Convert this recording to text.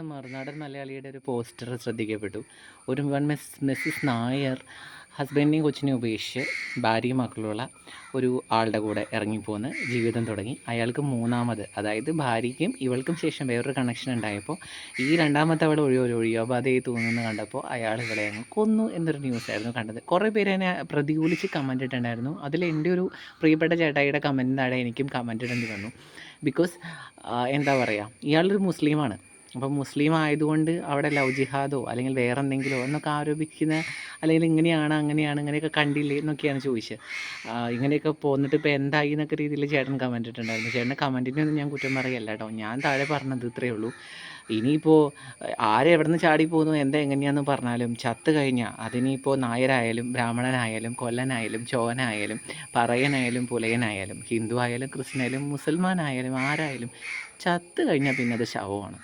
മറുനാടൻ മലയാളിയുടെ ഒരു പോസ്റ്റർ ശ്രദ്ധിക്കപ്പെട്ടു. ഒരു വൺ മിസ് മിസ്സിസ് നായർ ഹസ്ബൻഡിനെയും കൊച്ചിനെയും ഉപേക്ഷിച്ച് ഭാര്യയും മക്കളുള്ള ഒരു ആളുടെ കൂടെ ഇറങ്ങിപ്പോന്ന് ജീവിതം തുടങ്ങി. അയാൾക്ക് മൂന്നാമത് അതായത് ഭാര്യയ്ക്കും ഇവൾക്കും ശേഷം വേറൊരു കണക്ഷൻ ഉണ്ടായപ്പോൾ ഈ രണ്ടാമത്തെ അവൾ ഒഴിയോ ഒരു ഒഴിയോപാതയായി തോന്നുന്നു കണ്ടപ്പോൾ അയാൾ ഇവിടെ അങ്ങ് കൊന്നു എന്നൊരു ന്യൂസ് ആയിരുന്നു കണ്ടത്. കുറേ പേര് എന്നെ പ്രതികൂലിച്ച് കമന്റ് ഇട്ടുണ്ടായിരുന്നു അതിൽ എന്റെ ഒരു പ്രിയപ്പെട്ട ചേട്ടായിയുടെ കമന്റ് താഴെ എനിക്കും കമന്റ് ഇടേണ്ടി വന്നു. ബിക്കോസ് എന്താ പറയുക ഇയാളൊരു മുസ്ലിമാണ്. അപ്പം മുസ്ലിം ആയതുകൊണ്ട് അവിടെ ലവ് ജിഹാദോ അല്ലെങ്കിൽ വേറെ എന്തെങ്കിലോ എന്നൊക്കെ ആരോപിക്കുന്ന അല്ലെങ്കിൽ ഇങ്ങനെയാണ് അങ്ങനെയാണ് ഇങ്ങനെയൊക്കെ കണ്ടില്ലേ എന്നൊക്കെയാണ് ചോദിച്ചത്. ഇങ്ങനെയൊക്കെ പോന്നിട്ട് ഇപ്പോൾ എന്തായി എന്നൊക്കെ രീതിയിൽ ചേട്ടൻ കമന്റ് ഇട്ടിട്ടുണ്ടായിരുന്നു. ചേട്ടന്റെ കമന്റിനൊന്നും ഞാൻ കുറ്റം പറയല്ല കേട്ടോ. ഞാൻ താഴെ പറഞ്ഞത് ഇത്രയേ ഉള്ളൂ. ഇനിയിപ്പോൾ ആരെവിടെ നിന്ന് ചാടി പോകുന്നു എന്താ എങ്ങനെയാണെന്ന് പറഞ്ഞാലും ചത്ത് കഴിഞ്ഞാൽ അതിനിപ്പോൾ നായരായാലും ബ്രാഹ്മണനായാലും കൊല്ലനായാലും ചോവനായാലും പറയനായാലും പുലയനായാലും ഹിന്ദു ആയാലും ക്രിസ്ത്യനായാലും മുസൽമാനായാലും ആരായാലും ചത്ത് കഴിഞ്ഞാൽ പിന്നെ അത് ശവമാണ്.